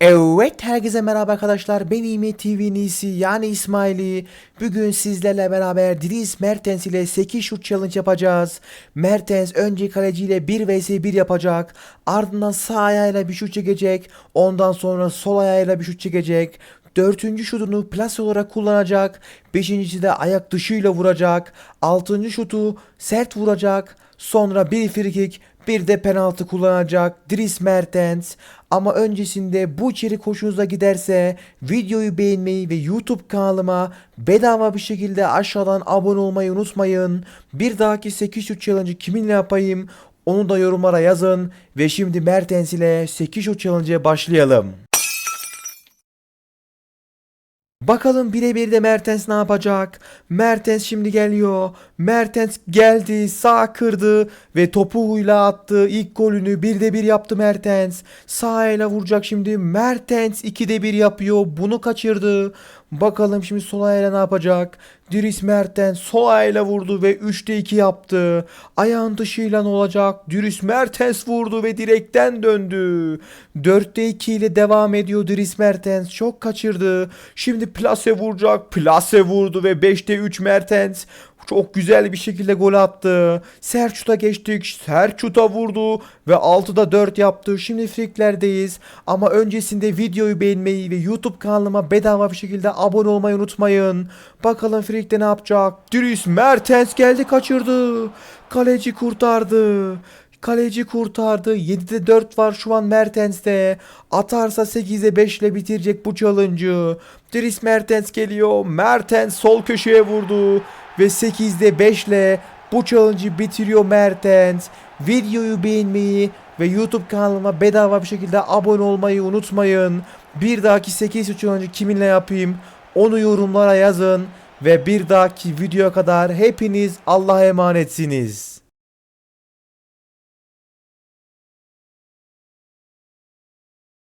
Evet herkese merhaba arkadaşlar ben İmi TV'nin yani İsmail'i Bugün sizlerle beraber Dries Mertens ile 8 şut challenge yapacağız Mertens önce kaleciyle 1 vs 1 yapacak Ardından sağ ayağıyla bir şut çekecek Ondan sonra sol ayağıyla bir şut çekecek Dördüncü şutunu plase olarak kullanacak. Beşincisi de ayak dışıyla vuracak. Altıncı şutu sert vuracak. Sonra bir frikik bir de penaltı kullanacak Dries Mertens. Ama öncesinde bu içerik hoşunuza giderse videoyu beğenmeyi ve YouTube kanalıma bedava bir şekilde aşağıdan abone olmayı unutmayın. Bir dahaki 8 şut challenge'ı kiminle yapayım onu da yorumlara yazın. Ve şimdi Mertens ile 8 şut challenge'e başlayalım. Bakalım birebir de Mertens ne yapacak? Mertens şimdi geliyor. Mertens geldi, sağ kırdı ve topuğuyla attı. İlk golünü bir de bir yaptı Mertens. Sağ ile vuracak şimdi. Mertens 2'de 1 yapıyor. Bunu kaçırdı. Bakalım şimdi sol ayağıyla ne yapacak? Dries Mertens sol ayağıyla vurdu ve 3'te 2 yaptı. Ayağın dışıyla ne olacak? Dries Mertens vurdu ve direkten döndü. 4'te 2 ile devam ediyor Dries Mertens. Çok kaçırdı. Şimdi plase vuracak. Plase vurdu ve 5'te 3 Mertens. Çok güzel bir şekilde gol attı. Serçut'a geçtik. Serçut'a vurdu ve 6'da 4 yaptı. Şimdi friklerdeyiz. Ama öncesinde videoyu beğenmeyi ve YouTube kanalıma bedava bir şekilde abone olmayı unutmayın. Bakalım frikte ne yapacak? Dries Mertens geldi kaçırdı. Kaleci kurtardı. Kaleci kurtardı. 7'de 4 var şu an Mertens'te. Atarsa 8'e 5 ile bitirecek bu challenge'ı. Dries Mertens geliyor. Mertens sol köşeye vurdu. Ve 8'de 5 ile bu challenge'ı bitiriyor Mertens. Videoyu beğenmeyi ve YouTube kanalıma bedava bir şekilde abone olmayı unutmayın. Bir dahaki 8 challenge kiminle yapayım onu yorumlara yazın. Ve bir dahaki videoya kadar hepiniz Allah'a emanetsiniz.